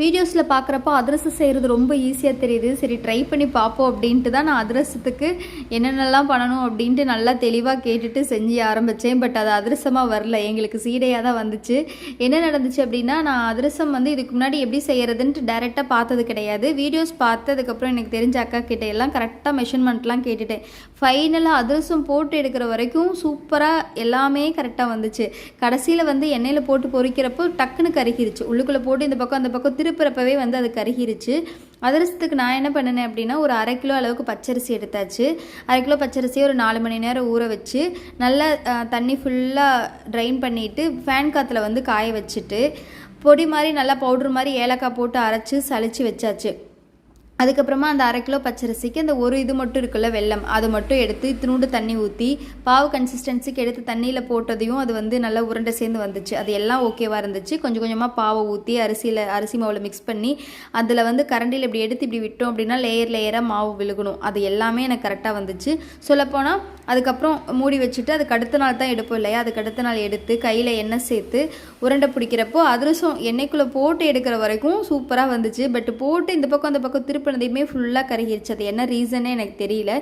வீடியோஸில் பார்க்குறப்போ அதிரசம் செய்கிறது ரொம்ப ஈஸியாக தெரியுது. சரி ட்ரை பண்ணி பார்ப்போம் அப்படின்ட்டு தான் நான் அதிரசத்துக்கு என்னென்னலாம் பண்ணணும் அப்படின்ட்டு நல்லா தெளிவாக கேட்டுட்டு செஞ்சு ஆரம்பித்தேன் பட் அது அதிரசமாக வரல. எங்களுக்கு சீடையாக தான் வந்துச்சு. என்ன நடந்துச்சு அப்படின்னா நான் அதிரசம் வந்து இதுக்கு முன்னாடி எப்படி செய்கிறதுன்ட்டு டேரெக்டாக பார்த்தது கிடையாது. வீடியோஸ் பார்த்ததுக்கப்புறம் எனக்கு தெரிஞ்ச அக்கா கிட்டே எல்லாம் கரெக்டாக மெஷர்மெண்ட்லாம் கேட்டுட்டேன். ஃபைனலாக அதிரசம் போட்டு எடுக்கிற வரைக்கும் சூப்பராக எல்லாமே கரெக்டாக வந்துச்சு. கடைசியில் வந்து எண்ணெயில் போட்டு பொரிக்கிறப்போ டக்குன்னு கருகிருச்சு. உள்ளுக்குள்ளே போட்டு இந்த பக்கம் அந்த பக்கம் திருப்புறப்பவே வந்து அது கருகிருச்சு. அதிரசத்துக்கு நான் என்ன பண்ணினேன் அப்படின்னா ஒரு அரை கிலோ அளவுக்கு பச்சரிசி எடுத்தாச்சு. அரை கிலோ பச்சரிசியை ஒரு நாலு மணி நேரம் ஊற வச்சு நல்லா தண்ணி ஃபுல்லாக ட்ரைன் பண்ணிவிட்டு ஃபேன் காற்றுல வந்து காய வச்சுட்டு பொடி மாதிரி நல்லா பவுட்ரு மாதிரி ஏலக்காய் போட்டு அரைச்சி சளிச்சு வச்சாச்சு. அதுக்கப்புறமா அந்த அரை கிலோ பச்சரிசிக்கு அந்த ஒரு இது மட்டும் இருக்குல்ல வெல்லம். அதை மட்டும் எடுத்து இத்தினூண்டு தண்ணி ஊற்றி பாவு கன்சிஸ்டன்சிக்கு எடுத்து தண்ணியில் போட்டதையும் அது வந்து நல்லா உருண்டை சேர்ந்து வந்துச்சு. அது எல்லாம் ஓகேவாக இருந்துச்சு. கொஞ்சம் கொஞ்சமாக பாவை ஊற்றி அரிசியில் அரிசி மாவில் மிக்ஸ் பண்ணி அதில் வந்து கரண்டியில் இப்படி எடுத்து இப்படி விட்டோம் அப்படின்னா லேயர் லேயராக மாவு விழுகணும். அது எல்லாமே எனக்கு கரெக்டாக வந்துச்சு. சொல்லப்போனால் அதுக்கப்புறம் மூடி வச்சுட்டு அதுக்கு அடுத்த நாள் தான் எடுப்போம் இல்லையா? அதுக்கு அடுத்த நாள் எடுத்து கையில் எண்ணெய் சேர்த்து உருண்டை பிடிக்கிறப்போ அதிரசம் எண்ணெய்க்குள்ளே போட்டு எடுக்கிற வரைக்கும் சூப்பராக வந்துச்சு. பட் போட்டு இந்த பக்கம் அந்த பக்கம் திருப்பி திருப்பினதையுமே ஃபுல்லாக கருகிருச்சு. அது என்ன ரீசனே எனக்கு தெரியல.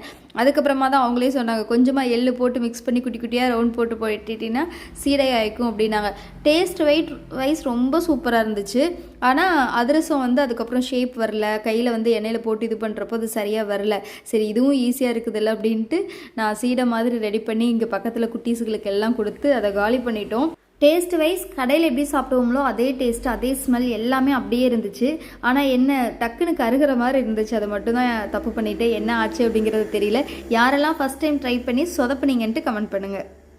அதுக்கப்புறமா தான் அவங்களே சொன்னாங்க கொஞ்சமாக எள்ளு போட்டு மிக்ஸ் பண்ணி குட்டி குட்டியாக ரவுண்ட் போட்டு போயிட்டீங்கன்னா சீடை ஆயிக்கும் அப்படின்னாங்க. டேஸ்ட் வெயிட் வைஸ் ரொம்ப சூப்பராக இருந்துச்சு. ஆனால் அதிரசம் வந்து அதுக்கப்புறம் ஷேப் வரல. கையில் வந்து எண்ணெயில் போட்டு இது பண்ணுறப்போ அது சரியாக வரல. சரி இதுவும் ஈஸியாக இருக்குதுல்ல அப்படின்ட்டு நான் சீடை மாதிரி ரெடி பண்ணி இங்கே பக்கத்தில் குட்டீஸுகளுக்கு எல்லாம் கொடுத்து அதை காலி பண்ணிட்டோம். டேஸ்ட் வைஸ் கடையில் எப்படி சாப்பிடுவோங்களோ அதே டேஸ்ட் அதே ஸ்மெல் எல்லாமே அப்படியே இருந்துச்சு. ஆனால் என்ன டக்குன்னு கருகிற மாதிரி இருந்துச்சு. அதை மட்டும்தான் தப்பு பண்ணிவிட்டு என்ன ஆச்சு அப்படிங்கிறது தெரியல. யாரெல்லாம் ஃபஸ்ட் டைம் ட்ரை பண்ணி சொதப்புனீங்கன்ட்டு கமெண்ட் பண்ணுங்கள்